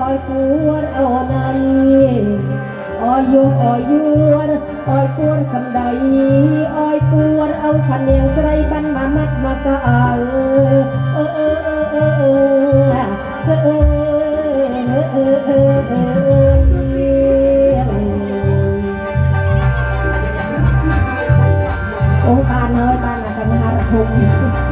អើយពួរអូនអីអើយយុអើយយួរអើយពួរសំដីអើយពួរអូខានាងស្រីបានមកម៉ាត់មកក៏អើអឺអឺអឺអឺអឺអឺអឺអឺអឺអឺអូបានហើយបានអាកង្ហារធំខា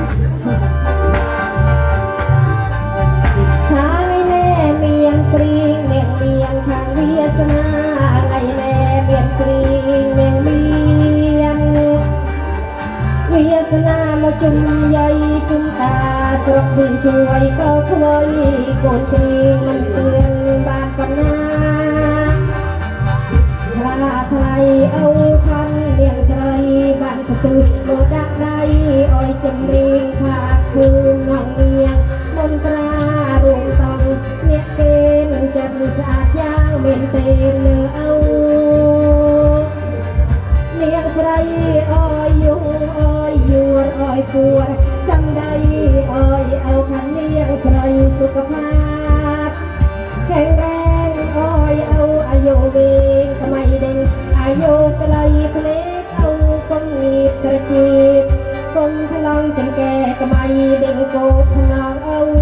ជុំយាយជុំតាស្រុកវិញជួយក៏ខ្វយកូនព្រីងមិនទឿនបានប៉ុណ្ណាថ្លាថ្លៃអូខននាងស្រីបានស្ទុះមកដាក់ដៃអោយចម្រៀងផាកគូងងនាងមន្ត្រារួមតង់អ្នកគេនឹងចិត្តស្អាតយ៉ាងមានទេលើអូនាងស្រីអើយយងអើយយួ រអើយគួរសំដីអើយអើខាងនាងស្រីសុខភាពខេងរែងអើយអើអាយុវែងថ្មីដេញអាយុក្លីភ្នែកអើកុំងៀតត្រជាកុំថ្លង់ចង្កែថ្មីដេញគោខ្នងអើ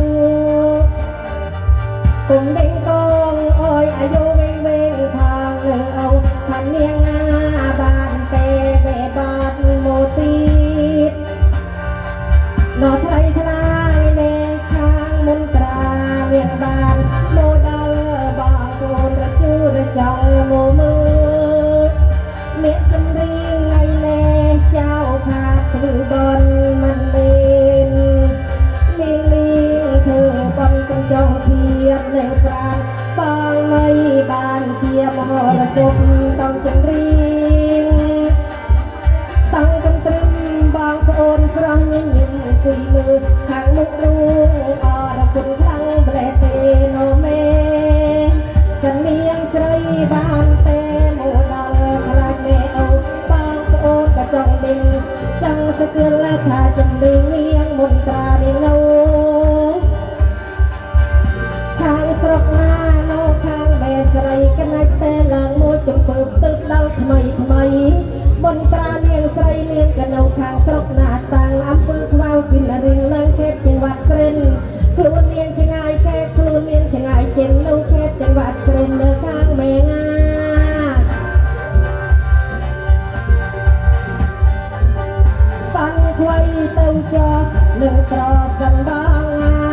อบอลกำจองเทียบเนื้อปราณบางไม่บานเทียมหรสมต้องจำรีง តាំងកន្ទ្រឹមបងប្អូនស្រស់ញញឹមគួយមើលខាងមុខរូងអរគុណខ្លាំងប្លែទេណូមេសំនៀងស្រីបានទេមកដល់ខ្លាចមេអូបងប្អូនក៏ចង់ដេញចង់សកលថាចំដេញនាងមន្ ថ្មីថ្មីមន្ត្រានាងស្រីនាងកណោខាងស្រុកណាតាំងអំពើខ្វៅស៊ីនរិងលើខេត្តចង្វាក់ស្រិនខ្លួននាងឆ្ងាយខេត្តខ្លួននាងឆ្ងាយចិននៅខេត្តចង្វាក់ស្រិននៅខាងមេងាបានខ្វៃទៅចោះលើប្រសិនបងអា